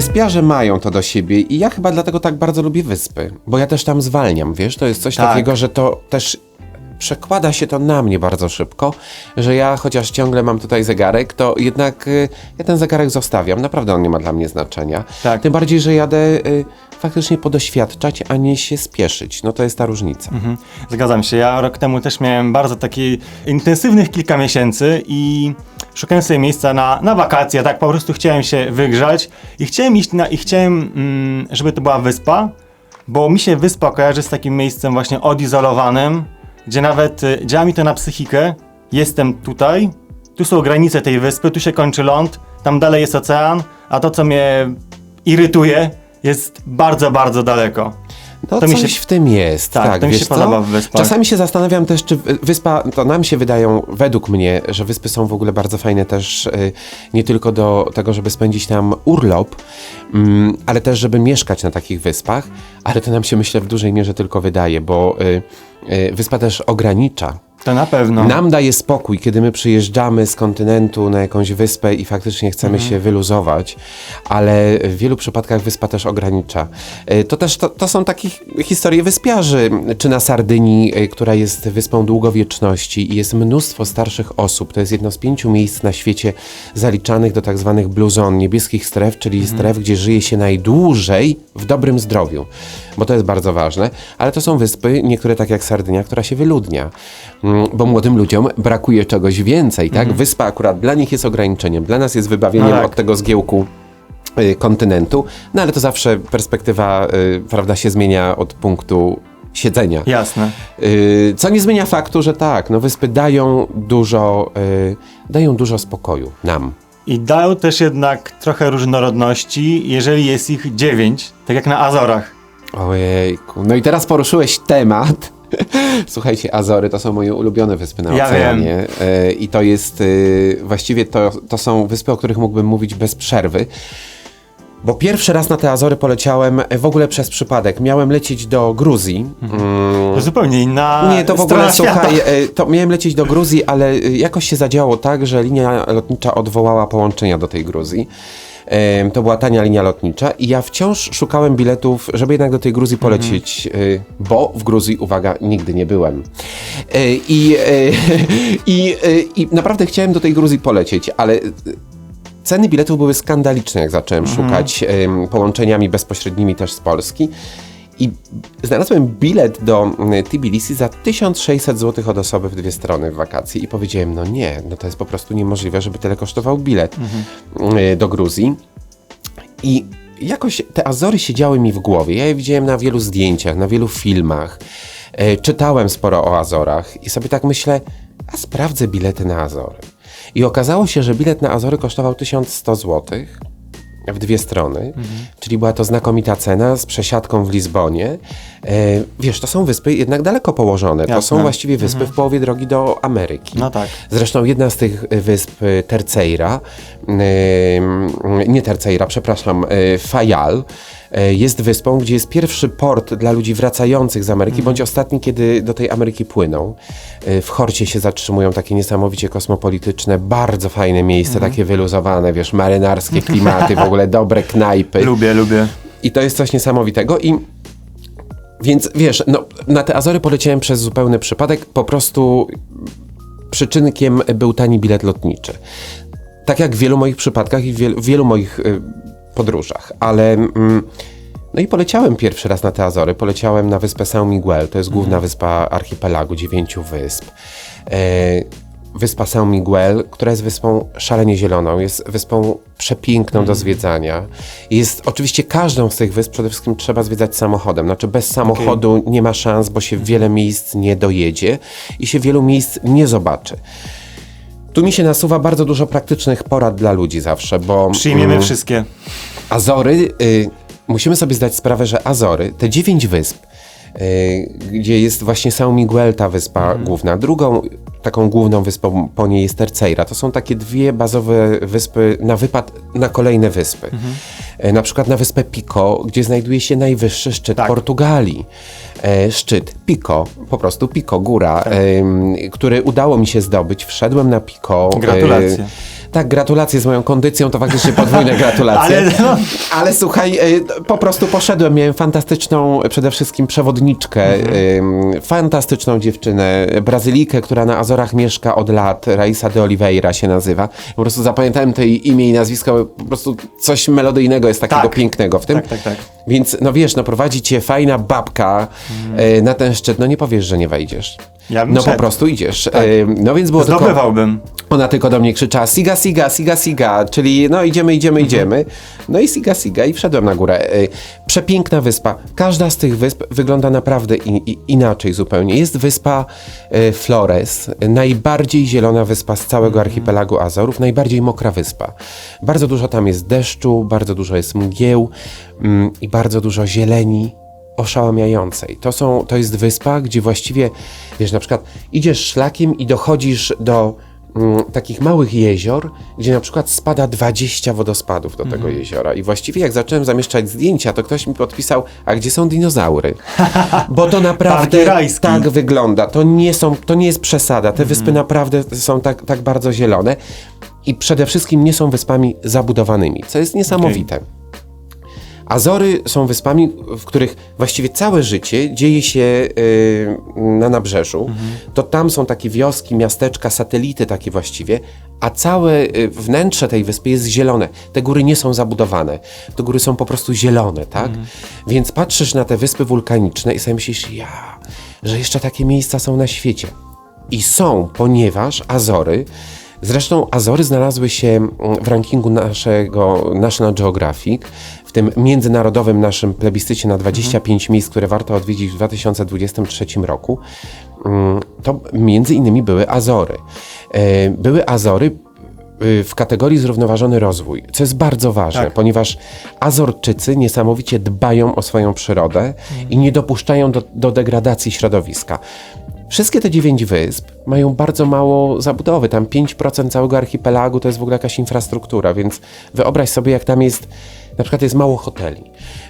wyspiarze mają to do siebie i ja chyba dlatego tak bardzo lubię wyspy, bo ja też tam zwalniam, wiesz, to jest coś Tak. takiego, że to też przekłada się to na mnie bardzo szybko, że ja chociaż ciągle mam tutaj zegarek, to jednak y, ja ten zegarek zostawiam, naprawdę on nie ma dla mnie znaczenia. Tak. Tym bardziej, że jadę y, faktycznie podoświadczać, a nie się spieszyć, no to jest ta różnica. Mhm. Zgadzam się. Ja rok temu też miałem bardzo taki intensywnych kilka miesięcy i szukałem sobie miejsca na, na wakacje, tak po prostu chciałem się wygrzać i chciałem iść na, i chciałem, mm, żeby to była wyspa, bo mi się wyspa kojarzy z takim miejscem właśnie odizolowanym, gdzie nawet y, działa mi to na psychikę. Jestem tutaj, tu są granice tej wyspy, tu się kończy ląd, tam dalej jest ocean, a to co mnie irytuje jest bardzo, bardzo daleko. No To mi coś się- w tym jest. Tak, Tak, to mi się podoba w wyspach. Czasami się zastanawiam też, czy wy- wyspa, to nam się wydają, według mnie, że wyspy są w ogóle bardzo fajne też y, nie tylko do tego, żeby spędzić tam urlop, mm, ale też, żeby mieszkać na takich wyspach, ale to nam się myślę w dużej mierze tylko wydaje, bo y, y, wyspa też ogranicza. To na pewno. Nam daje spokój, kiedy my przyjeżdżamy z kontynentu na jakąś wyspę i faktycznie chcemy Mhm. się wyluzować, ale w wielu przypadkach wyspa też ogranicza. E, To też to, to są takie historie wyspiarzy, czy na Sardynii, e, która jest wyspą długowieczności i jest mnóstwo starszych osób. To jest jedno z pięciu miejsc na świecie zaliczanych do tak zwanych blue zone, niebieskich stref, czyli Mhm. stref, gdzie żyje się najdłużej w dobrym zdrowiu, bo to jest bardzo ważne, ale to są wyspy, niektóre tak jak Sardynia, która się wyludnia, Mm, bo młodym ludziom brakuje czegoś więcej, tak? Wyspa akurat dla nich jest ograniczeniem, dla nas jest wybawieniem Mhm. No tak. od tego zgiełku y, kontynentu, no ale to zawsze perspektywa, y, prawda, się zmienia od punktu siedzenia. Jasne. Y, Co nie zmienia faktu, że tak, no wyspy dają dużo, y, dają dużo spokoju nam. I dają też jednak trochę różnorodności, jeżeli jest ich dziewięć, tak jak na Azorach. Ojejku, no i teraz poruszyłeś temat. Słuchajcie, Azory to są moje ulubione wyspy na Ja oceanie. Y, I to jest, y, właściwie to, to są wyspy, o których mógłbym mówić bez przerwy. Bo pierwszy raz na te Azory poleciałem w ogóle przez przypadek. Miałem lecieć do Gruzji. Mm, To zupełnie inna Nie, to w ogóle, słuchaj, e, to miałem lecieć do Gruzji, ale e, jakoś się zadziało tak, że linia lotnicza odwołała połączenia do tej Gruzji. To była tania linia lotnicza i ja wciąż szukałem biletów, żeby jednak do tej Gruzji polecieć, e, bo w Gruzji, uwaga, nigdy nie byłem. E, I, e, i, e, I naprawdę chciałem do tej Gruzji polecieć, ale ceny biletów były skandaliczne, jak zacząłem szukać em, połączeniami bezpośrednimi też z Polski. I znalazłem bilet do mm, Tbilisi za 1600 zł od osoby w dwie strony w wakacje i powiedziałem, no nie, no to jest po prostu niemożliwe, żeby tyle kosztował bilet y, do Gruzji. I jakoś te Azory siedziały mi w głowie. Ja je widziałem na wielu zdjęciach, na wielu filmach. E, czytałem sporo o Azorach i sobie tak myślę, a sprawdzę bilety na Azory. I okazało się, że bilet na Azory kosztował 1100 zł w dwie strony, czyli była to znakomita cena z przesiadką w Lizbonie. E, wiesz, to są wyspy jednak daleko położone. To są Jasne. właściwie wyspy w połowie drogi do Ameryki. No tak. Zresztą jedna z tych wysp, y, Terceira, y, nie Terceira, przepraszam, Fayal, y, jest wyspą, gdzie jest pierwszy port dla ludzi wracających z Ameryki, bądź ostatni, kiedy do tej Ameryki płyną. Y, W Horcie się zatrzymują takie niesamowicie kosmopolityczne, bardzo fajne miejsce, takie wyluzowane, wiesz, marynarskie klimaty, w ogóle dobre knajpy. Lubię, lubię. I to jest coś niesamowitego i więc wiesz, no, na te Azory poleciałem przez zupełny przypadek, po prostu przyczynkiem był tani bilet lotniczy. Tak jak w wielu moich przypadkach i w wielu, wielu moich y, podróżach, ale mm, no i poleciałem pierwszy raz na te Azory, poleciałem na wyspę São Miguel, to jest główna wyspa archipelagu dziewięciu wysp. E, Wyspa São Miguel, która jest wyspą szalenie zieloną, jest wyspą przepiękną do zwiedzania. Jest oczywiście każdą z tych wysp przede wszystkim trzeba zwiedzać samochodem. Znaczy bez samochodu nie ma szans, bo się w wiele miejsc nie dojedzie i się wielu miejsc nie zobaczy. Tu mi się nasuwa bardzo dużo praktycznych porad dla ludzi zawsze, bo Przyjmiemy mm, wszystkie. Azory, y, musimy sobie zdać sprawę, że Azory, te dziewięć wysp, gdzie jest właśnie São Miguel, ta wyspa główna, drugą taką główną wyspą po niej jest Terceira. To są takie dwie bazowe wyspy na wypad na kolejne wyspy. Y, na przykład na wyspę Pico, gdzie znajduje się najwyższy szczyt Tak. Portugalii. E, szczyt Pico, po prostu Pico, góra, em, który udało mi się zdobyć. Wszedłem na Pico. e, Gratulacje. Tak, gratulacje z moją kondycją, to faktycznie podwójne gratulacje. Ale no, Ale słuchaj, y, po prostu poszedłem, miałem fantastyczną przede wszystkim przewodniczkę, y, fantastyczną dziewczynę, Brazylijkę, która na Azorach mieszka od lat, Raisa de Oliveira się nazywa. Po prostu zapamiętałem to jej imię i nazwisko, po prostu coś melodyjnego jest takiego Tak. pięknego w tym. Tak, tak, tak. Więc no wiesz, no prowadzi cię fajna babka y, na ten szczyt, no nie powiesz, że nie wejdziesz. Ja no po szedł. prostu idziesz. Y, no więc było tylko... zdobywałbym. Ona tylko do mnie krzyczała siga, siga, siga, siga, czyli no idziemy, idziemy, idziemy. No i siga, siga i wszedłem na górę. Y, Przepiękna wyspa. Każda z tych wysp wygląda naprawdę i, i, inaczej zupełnie. Jest wyspa y, Flores, najbardziej zielona wyspa z całego archipelagu Azorów, najbardziej mokra wyspa. Bardzo dużo tam jest deszczu, bardzo dużo jest mgieł mm, i bardzo dużo zieleni oszałamiającej. To, są, to jest wyspa, gdzie właściwie, wiesz, na przykład idziesz szlakiem i dochodzisz do mm, takich małych jezior, gdzie na przykład spada 20 wodospadów do tego jeziora. I właściwie jak zacząłem zamieszczać zdjęcia, to ktoś mi podpisał, a gdzie są dinozaury? Bo to naprawdę tak wygląda. To nie, są, to nie jest przesada. Te wyspy naprawdę są tak, tak bardzo zielone. I przede wszystkim nie są wyspami zabudowanymi, co jest niesamowite. Azory są wyspami, w których właściwie całe życie dzieje się y, na nabrzeżu. To tam są takie wioski, miasteczka, satelity takie właściwie, a całe y, wnętrze tej wyspy jest zielone. Te góry nie są zabudowane. Te góry są po prostu zielone, tak? Więc patrzysz na te wyspy wulkaniczne i sobie myślisz, ja, że jeszcze takie miejsca są na świecie. I są, ponieważ Azory Zresztą Azory znalazły się mm, w rankingu naszego National Geographic, w tym międzynarodowym naszym plebiscycie na 25 miejsc, które warto odwiedzić w 2023 roku. Mm, To między innymi były Azory. E, Były Azory y, w kategorii zrównoważony rozwój, co jest bardzo ważne, Tak. ponieważ Azorczycy niesamowicie dbają o swoją przyrodę i nie dopuszczają do, do degradacji środowiska. Wszystkie te dziewięć wysp mają bardzo mało zabudowy. Tam 5% całego archipelagu to jest w ogóle jakaś infrastruktura, więc wyobraź sobie, jak tam jest. Na przykład jest mało hoteli.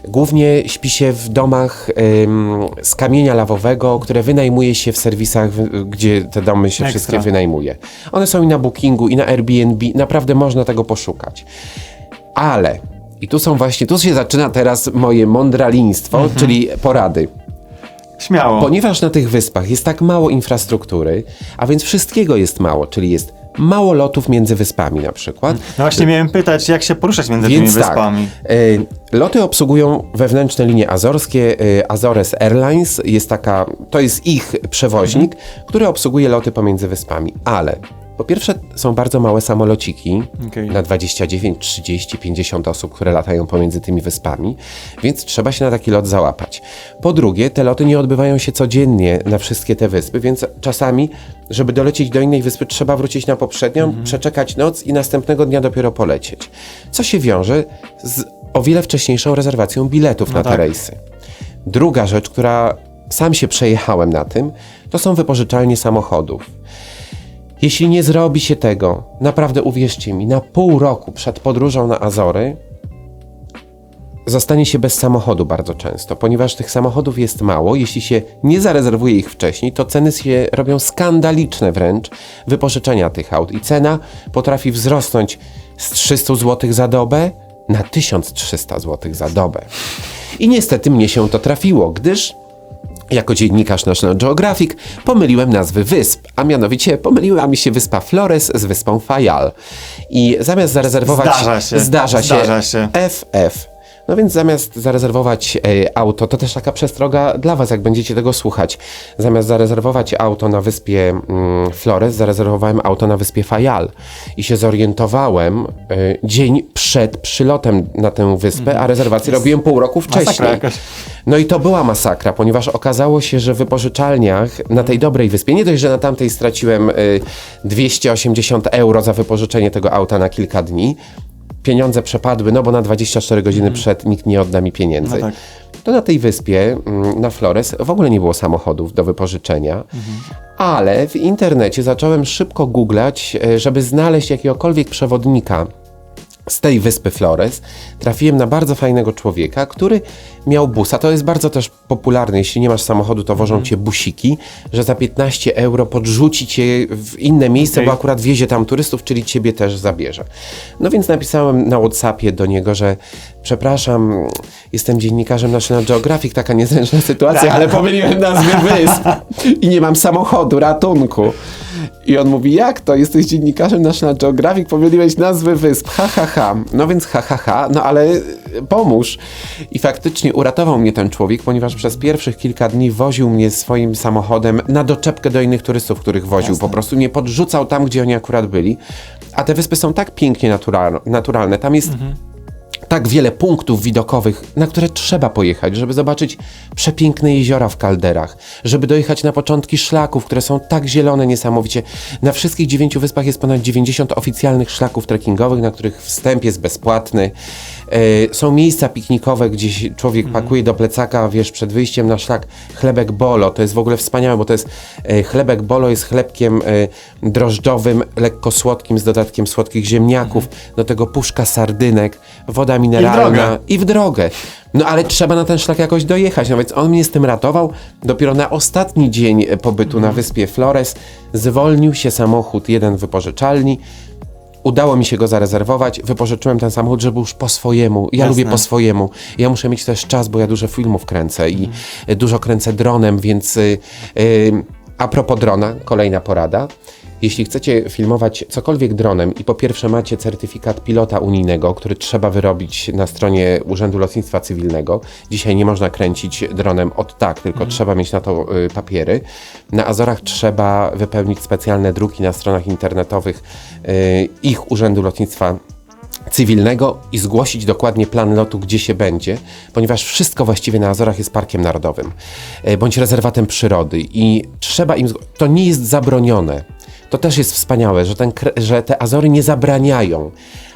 Głównie śpi się w domach ym, z kamienia lawowego, które wynajmuje się w serwisach, w- gdzie te domy się wszystkie wynajmuje. One są i na Bookingu, i na Airbnb. Naprawdę można tego poszukać. Ale, i tu są właśnie, tu się zaczyna teraz moje mądraliństwo, czyli porady. Śmiało. Ponieważ na tych wyspach jest tak mało infrastruktury, a więc wszystkiego jest mało, czyli jest mało lotów między wyspami na przykład. No właśnie miałem pytać, jak się poruszać między tymi Więc tak, wyspami. y, loty obsługują wewnętrzne linie azorskie. Y, Azores Airlines jest taka, to jest ich przewoźnik, który obsługuje loty pomiędzy wyspami. Ale po pierwsze są bardzo małe samolociki Okej. na 29, 30, 50 osób, które latają pomiędzy tymi wyspami, więc trzeba się na taki lot załapać. Po drugie, te loty nie odbywają się codziennie na wszystkie te wyspy, więc czasami, żeby dolecieć do innej wyspy, trzeba wrócić na poprzednią, przeczekać noc i następnego dnia dopiero polecieć. Co się wiąże z o wiele wcześniejszą rezerwacją biletów na te tak. rejsy. Druga rzecz, która sam się przejechałem na tym, to są wypożyczalnie samochodów. Jeśli nie zrobi się tego, naprawdę uwierzcie mi, na pół roku przed podróżą na Azory zostanie się bez samochodu bardzo często, ponieważ tych samochodów jest mało. Jeśli się nie zarezerwuje ich wcześniej, to ceny się robią skandaliczne wręcz wypożyczenia tych aut i cena potrafi wzrosnąć z 300 zł za dobę na 1300 zł za dobę. I niestety mnie się to trafiło, gdyż jako dziennikarz National Geographic pomyliłem nazwy wysp, a mianowicie pomyliła mi się wyspa Flores z wyspą Fayal. I zamiast zarezerwować... Zdarza się. Zdarza się. Zdarza się. FF. No więc zamiast zarezerwować e, auto, to też taka przestroga dla Was, jak będziecie tego słuchać. Zamiast zarezerwować auto na wyspie mm, Flores, zarezerwowałem auto na wyspie Fayal. I się zorientowałem e, dzień przed przylotem na tę wyspę, a rezerwację robiłem pół roku wcześniej. No i to była masakra, ponieważ okazało się, że w wypożyczalniach na tej dobrej wyspie, nie dość, że na tamtej straciłem y, 280 euro za wypożyczenie tego auta na kilka dni, pieniądze przepadły, no bo na 24 godziny przed nikt nie odda mi pieniędzy. No tak. To na tej wyspie, mm, na Flores, w ogóle nie było samochodów do wypożyczenia, ale w internecie zacząłem szybko googlać, e, żeby znaleźć jakiegokolwiek przewodnika z tej wyspy Flores trafiłem na bardzo fajnego człowieka, który miał busa. To jest bardzo też popularne. Jeśli nie masz samochodu, to wożą cię busiki, że za 15 euro podrzuci cię w inne miejsce, bo akurat wiezie tam turystów, czyli ciebie też zabierze. No więc napisałem na WhatsAppie do niego, że przepraszam, jestem dziennikarzem National Geographic, taka niezręczna sytuacja, Tak. ale pomyliłem nazwy wysp i nie mam samochodu, ratunku. I on mówi, jak to? Jesteś dziennikarzem National Geographic, pomyliłeś nazwy wysp, ha, ha, ha. No więc ha, ha, ha, no ale y, pomóż. I faktycznie uratował mnie ten człowiek, ponieważ przez pierwszych kilka dni woził mnie swoim samochodem na doczepkę do innych turystów, których woził. Po prostu mnie podrzucał tam, gdzie oni akurat byli. A te wyspy są tak pięknie natural- naturalne. Tam jest tak wiele punktów widokowych, na które trzeba pojechać, żeby zobaczyć przepiękne jeziora w kalderach, żeby dojechać na początki szlaków, które są tak zielone niesamowicie. Na wszystkich dziewięciu wyspach jest ponad 90 oficjalnych szlaków trekkingowych, na których wstęp jest bezpłatny. E, są miejsca piknikowe, gdzie człowiek pakuje do plecaka, wiesz, przed wyjściem na szlak chlebek bolo. To jest w ogóle wspaniałe, bo to jest e, chlebek bolo jest chlebkiem e, drożdżowym, lekko słodkim, z dodatkiem słodkich ziemniaków, do tego puszka sardynek, woda mineralna i w drogę. No ale trzeba na ten szlak jakoś dojechać. No więc on mnie z tym ratował. Dopiero na ostatni dzień pobytu na wyspie Flores zwolnił się samochód, jeden wypożyczalni. Udało mi się go zarezerwować. Wypożyczyłem ten samochód, żeby już po swojemu. Ja Jasne. lubię po swojemu. Ja muszę mieć też czas, bo ja dużo filmów kręcę i y, dużo kręcę dronem, więc y, y, a propos drona, kolejna porada. Jeśli chcecie filmować cokolwiek dronem i po pierwsze macie certyfikat pilota unijnego, który trzeba wyrobić na stronie Urzędu Lotnictwa Cywilnego. Dzisiaj nie można kręcić dronem od tak, tylko trzeba mieć na to y, papiery. Na Azorach trzeba wypełnić specjalne druki na stronach internetowych y, ich Urzędu Lotnictwa cywilnego i zgłosić dokładnie plan lotu, gdzie się będzie, ponieważ wszystko właściwie na Azorach jest parkiem narodowym e, bądź rezerwatem przyrody i trzeba im. To nie jest zabronione. To też jest wspaniałe, że, ten, że te Azory nie zabraniają.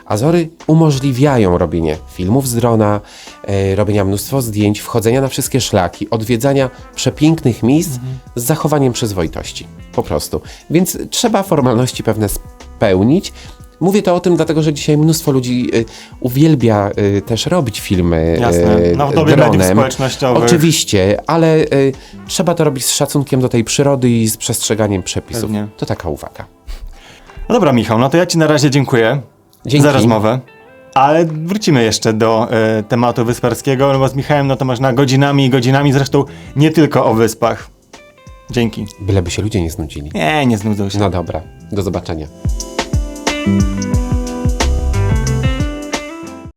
Azory umożliwiają robienie filmów z drona, e, robienia mnóstwo zdjęć, wchodzenia na wszystkie szlaki, odwiedzania przepięknych miejsc z zachowaniem przyzwoitości. Po prostu. Więc trzeba formalności pewne spełnić. Mówię to o tym, dlatego że dzisiaj mnóstwo ludzi y, uwielbia y, też robić filmy Jasne. y, No w dobie mediów dronem. społecznościowych. Oczywiście, ale y, trzeba to robić z szacunkiem do tej przyrody i z przestrzeganiem przepisów. Pewnie. To taka uwaga. No dobra, Michał, no to ja Ci na razie dziękuję Dzięki. za rozmowę. Ale wrócimy jeszcze do e, tematu wysparskiego, no bo z Michałem no to można godzinami i godzinami, zresztą nie tylko o wyspach. Dzięki. Byleby się ludzie nie znudzili. Nie, nie znudzą się. No dobra, do zobaczenia. Música